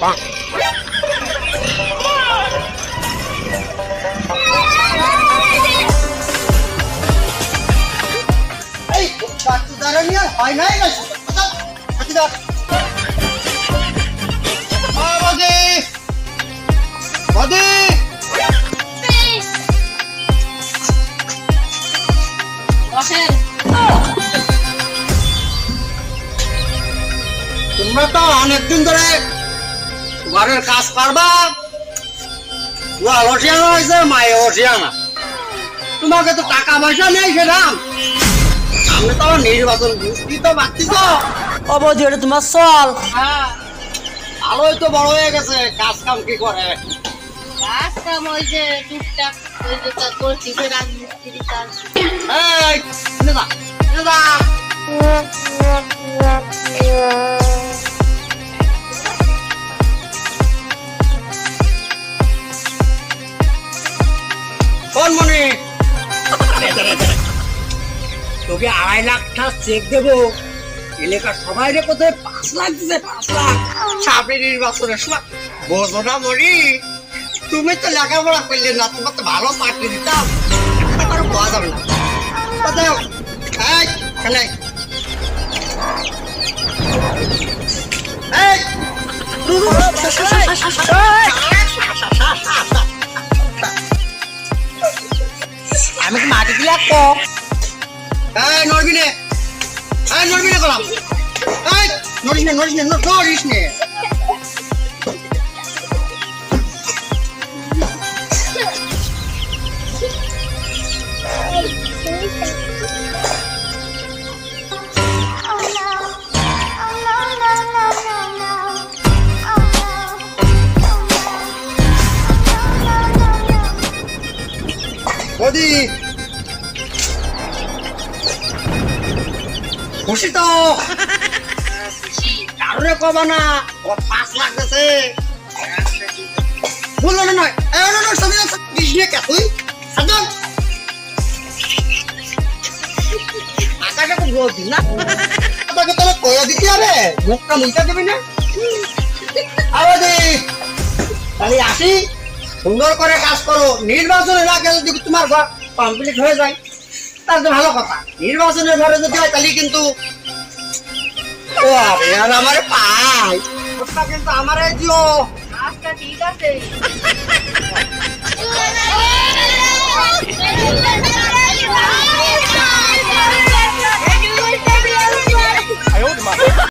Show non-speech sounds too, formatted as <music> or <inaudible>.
Bonk. এই কাটু দ্বারা নিয়ে হয় নাই গেছে কাটু দা বদে বদে অনেকদিন ধরে ঘরের কাজ পারবা? ওয়া অসিয়ানা হয়েছে মায়ে অসিয়ানা। তোমাকে তো টাকা পয়সা নেই সেরাম সামনে তো আবার নির্বাচন বুঝতে তো তো। বৌদি ওটা তোমার চল। হ্যাঁ আলোই তো বড় হয়ে গেছে কাজ কাম কি করে? কাজ কাম ওই যে টুকটাক ওই যে কাজ করছি যে রাজমিস্ত্রি কাজ এই নে যা তোকে আড়াই লাখটা চেক দেবো এলাকার সবাই রে কোথায় পাঁচ লাখ দিছে পাঁচ লাখ সামনে নির্বাচনের সময় বোঝো না মরি তুমি তো লেখাপড়া করলে না তোমার তো ভালো চাকরি দিতাম আমার পাওয়া যাবে না এই এই আমি কি মাটি দিলে তো এই, নড়বি নে। এই, নড়বি নে কলাম। এই, নড়িস নে নড়িস নে নড়িস নে। বদি খুশি তো কারণে কবা না ও পাঁচ লাখ গেছে বলল না নয় এই না না সবই দিস কে তুই সাজন আকাশে তো রোদ না তোকে তাহলে কয়া দিতে হবে মুখটা মুইটা দেবে না আবাদি তাহলে আসি সুন্দর করে কাজ করো। নির্বাচনের আগে যদি তোমার ঘর কমপ্লিট হয়ে যায় তার ভালো কথা। নির্বাচনের ঘরে যদি হয় তাহলে কিন্তু আমার পাই। কিন্তু আমার দিও আচ্ছা, ঠিক আছে। <laughs> <laughs> <laughs>